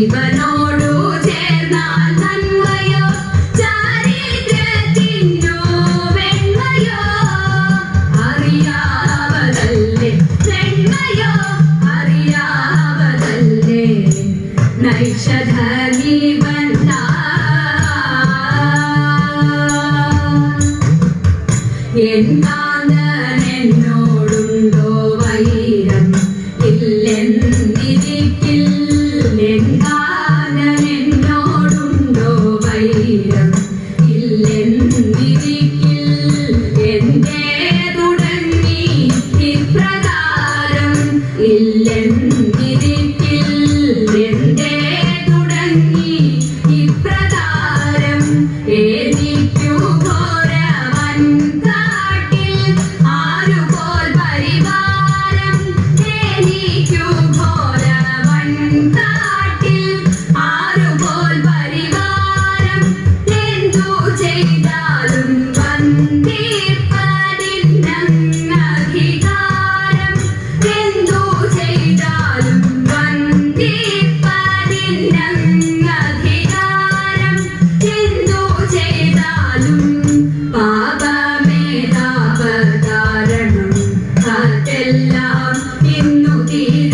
ഇവനോടു ചേർന്നാൽ നന്മയോ? ചാരിദ്രത്തിന്റെ വെണ്മയോ? അറിയാവതല്ലേ വെണ്മയോ അറിയാവതല്ലേ നൈഷധനീ ബന്ധാ എന്നോടുണ്ടോ വൈരം? ഇല്ലെന്നിരിക്കിൽ എന്താനൻ വൈരം? ഇല്ലെന്നിരിക്കിൽ എന്റെ തുടങ്ങി ഇപ്രകാരം Thank you.